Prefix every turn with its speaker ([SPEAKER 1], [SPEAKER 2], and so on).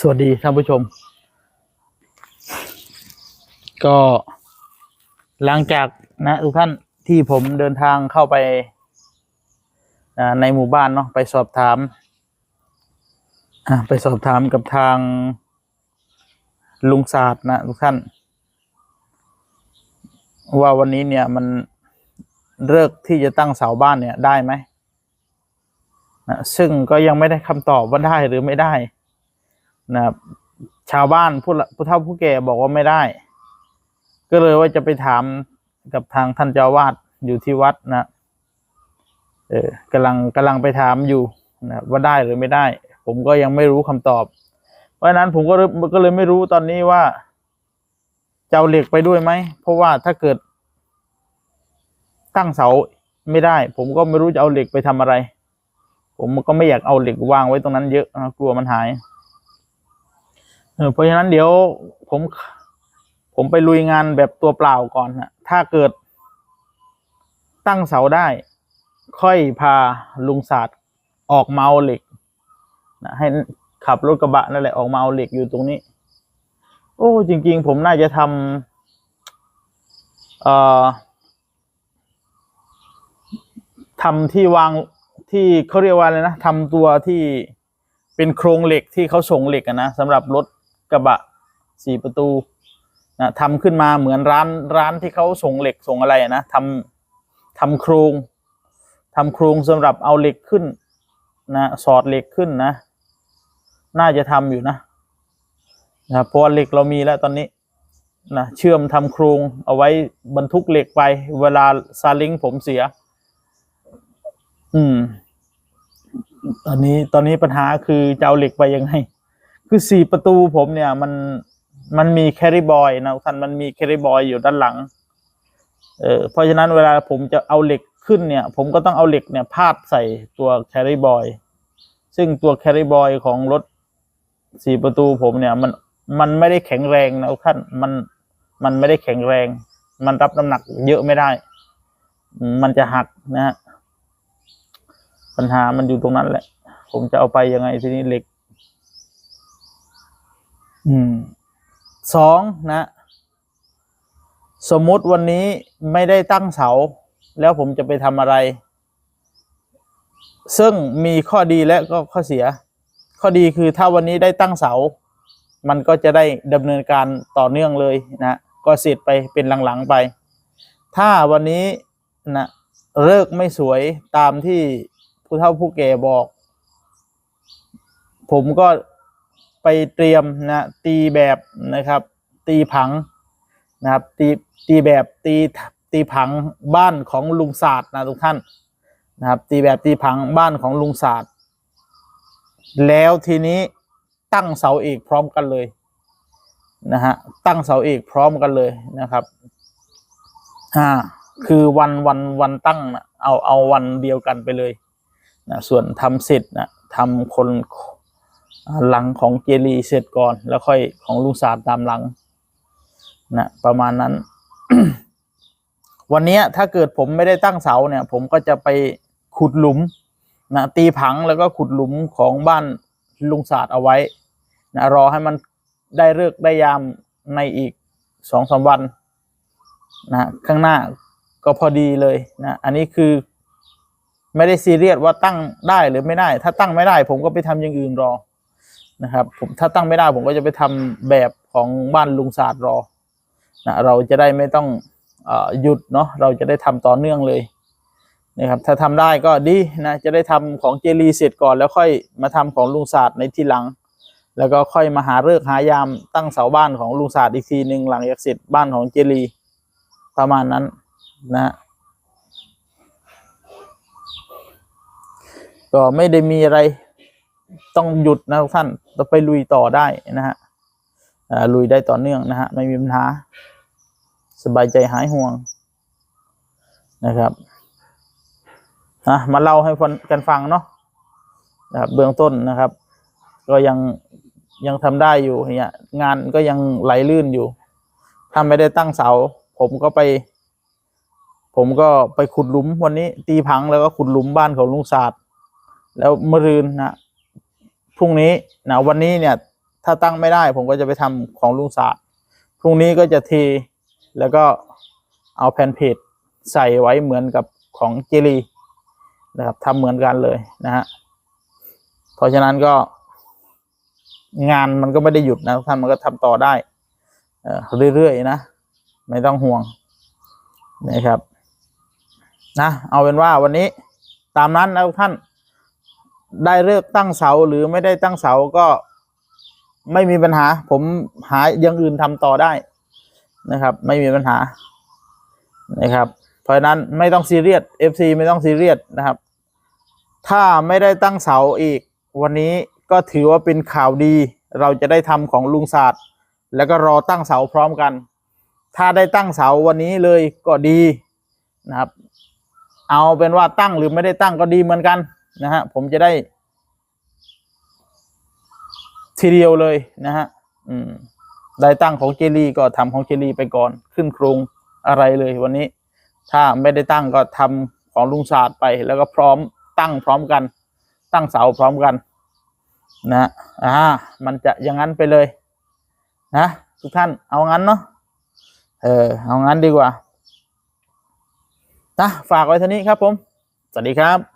[SPEAKER 1] สวัสดีท่านผู้ชม ก็หลังจากนะทุกท่านที่ผมเดินทางเข้าไปในหมู่บ้านเนาะไปสอบถามไปสอบถามกับทางลุงศาสตร์นะทุกท่าน ว่าวันนี้เนี่ยมันเลิกที่จะตั้งเสาบ้านเนี่ยได้ไหมนะซึ่งก็ยังไม่ได้คำตอบว่าได้หรือไม่ได้ นะครับ ชาวบ้านผู้ผู้เฒ่าผู้แก่บอกว่าไม่ได้ ก็เลยว่าจะไปถามกับทางท่านเจ้าวาดอยู่ที่วัดนะเออกำลังกำลังไปถามอยู่นะว่าได้หรือไม่ได้ ผมก็ยังไม่รู้คำตอบ เพราะฉะนั้นผมก็เลยก็เลยไม่รู้ตอนนี้ว่าจะเอาเหล็กไปด้วยไหม เพราะว่าถ้าเกิด ตั้งเสาไม่ได้ ผมก็ไม่รู้จะเอาเหล็กไปทำอะไร ผมก็ไม่อยากเอาเหล็กวางไว้ตรงนั้นเยอะนะกลัวมันหาย เพราะฉะนั้นเดี๋ยวผม ผมไปลุยงานแบบตัวเปล่าก่อนนะถ้าเกิด ตั้งเสาได้ ค่อยพาลุงศาสตร์ออกมาเอาเหล็กนะให้ขับรถกระบะนั่นแหละออกมาเอาเหล็กอยู่ตรงนี้ โอ้จริง ๆ ผมน่าจะทำเอ่อทำที่วางที่เขาเรียกว่าอะไรนะทำตัวที่เป็นโครงเหล็กที่เขาส่งเหล็กนะสำหรับรถ กระบะสี่ประตูนะทำขึ้นมาเหมือนร้านร้านที่เขาส่งเหล็กส่งอะไรนะทำทำโครงทำโครงสำหรับเอาเหล็กขึ้นนะสอดเหล็กขึ้นนะ น่าจะทำอยู่นะนะเพราะว่าเหล็กเรามีแล้วตอนนี้นะเชื่อมทำโครงเอาไว้บรรทุกเหล็กไป เวลาซาเลิงผมเสีย อืม ตอนนี้ตอนนี้ปัญหาคือจะเอาเหล็กไปยังไง คือสี่ประตูผมเนี่ย มันมันมีแคริบอยนะท่านมันมีแคริบอยอยู่ด้านหลัง เออเพราะฉะนั้นเวลาผมจะเอาเหล็กขึ้นเนี่ย ผมก็ต้องเอาเหล็กเนี่ยพาดใส่ตัวแคริบอยซึ่งตัวแคริบอยของรถสี่ประตูผมเนี่ย มันมันไม่ได้แข็งแรงนะท่านมันมันไม่ได้แข็งแรง มันรับน้ำหนักเยอะไม่ได้ มันจะหักนะฮะปัญหามันอยู่ตรงนั้นแหละ ผมจะเอาไปยังไงทีนี้เหล็ก อืมสองนะ สมมุติวันนี้ไม่ได้ตั้งเสา แล้วผมจะไปทำอะไร ซึ่งมีข้อดีและก็ข้อเสีย ข้อดีคือถ้าวันนี้ได้ตั้งเสา มันก็จะได้ดำเนินการต่อเนื่องเลยนะก็เสร็จไปเป็นหลังๆไป ถ้าวันนี้นะเลิกไม่สวยตามที่ผู้เฒ่าผู้แก่บอก ผมก็ ไปเตรียมนะตีแบบนะครับ ตีผังนะครับตีตีแบบตีตีผังบ้านของลุงศาสตร์นะทุกท่านนะครับ ตีแบบตีผังบ้านของลุงศาสตร์แล้วทีนี้ตั้งเสาเอกพร้อมกันเลยนะฮะตั้งเสาเอกพร้อมกันเลยนะครับอ่าคือวันวันวันตั้งนะเอาเอาวันเดียวกันไปเลยนะส่วนทำเสร็จนะทำคน หลังของเจรีเสร็จก่อน แล้วค่อยของลุงศาสตร์ตามหลังนะประมาณนั้น วันนี้ถ้าเกิดผมไม่ได้ตั้งเสาเนี่ย ผมก็จะไปขุดหลุมนะตีผังแล้วก็ขุดหลุมของบ้านลุงศาสตร์เอาไว้นะรอให้มันได้เลิกได้ยามในอีกสองสามวันนะข้างหน้าก็พอดีเลยนะอันนี้คือไม่ได้ซีเรียสว่าตั้งได้หรือไม่ได้ ถ้าตั้งไม่ได้ ผมก็ไปทำอย่างอื่นรอ นะครับผมถ้าตั้งไม่ได้ผมก็จะไปทำแบบของบ้านลุงศาสตร์รอนะเราจะได้ไม่ต้องอหยุดเนาะเราจะได้ทำต่อเนื่องเลยนะครับถ้าทำได้ก็ดีนะจะได้ทำของเจรีเสร็จก่อนแล้วค่อยมาทำของลุงศาสตร์ในทีหลัง แล้วก็ค่อยมาหาเลิกหายามตั้งเสาบ้านของลุงศาสตร์อีกทีหนึ่งหลังจากเสร็จบ้านของเจรีประมาณนั้นนะก็ไม่ได้มีอะไร ต้องหยุดนะทุกท่านต้องไปลุยต่อได้นะฮะลุยได้ต่อเนื่องนะฮะไม่มีปัญหา สบายใจหายห่วงนะครับนะมาเล่าให้กันฟังเนาะนะครับเบื้องต้นนะครับ ก็ยังยังทำได้อยู่เนี่ยงานก็ยังไหลลื่นอยู่ถ้าไม่ได้ตั้งเสา ผมก็ไป ผมก็ไปขุดหลุมวันนี้ ตีผังแล้วก็ขุดหลุมบ้านของลุงศาสตร์แล้วมรืนนะ พรุ่งนี้นะวันนี้เนี่ยถ้าตั้งไม่ได้ ผมก็จะไปทำของลุงศาสตร์พรุ่งนี้ก็จะเทแล้วก็เอาแผ่นเพจใส่ไว้เหมือนกับของเจลีนะครับทำเหมือนกันเลยนะฮะเพราะฉะนั้นก็ งานมันก็ไม่ได้หยุดนะท่านมันก็ทำต่อได้เออเรื่อยๆนะ ไม่ต้องห่วงนะครับนะเอาเป็นว่าวันนี้ตามนั้นนะทุกท่าน ได้เลิกตั้งเสาหรือไม่ได้ตั้งเสาก็ไม่มีปัญหา ผมหาอย่างอื่นทำต่อได้นะครับ ไม่มีปัญหานะครับ เพราะฉะนั้นไม่ต้องซีเรียส FC ไม่ต้องซีเรียสนะครับ ถ้าไม่ได้ตั้งเสาอีก วันนี้ก็ถือว่าเป็นข่าวดี เราจะได้ทำของลุงศาสตร์ แล้วก็รอตั้งเสาพร้อมกัน ถ้าได้ตั้งเสาวันนี้เลยก็ดีนะครับ เอาเป็นว่าตั้งหรือไม่ได้ตั้งก็ดีเหมือนกัน นะฮะผมจะได้ ทีเดียวเลยนะฮะอืมได้ตั้งของเจลีก็ทำของเจลีไปก่อน ขึ้นโครงอะไรเลยวันนี้ ถ้าไม่ได้ตั้งก็ทำของลุงศาสตร์ไป แล้วก็พร้อมตั้งพร้อมกัน ตั้งเสาพร้อมกันนะฮะอ่ามันจะอย่างนั้นไปเลย นะทุกท่านเอางั้นเนาะเออเอางั้นดีกว่านะฝากไว้เท่านี้ครับผม สวัสดีครับ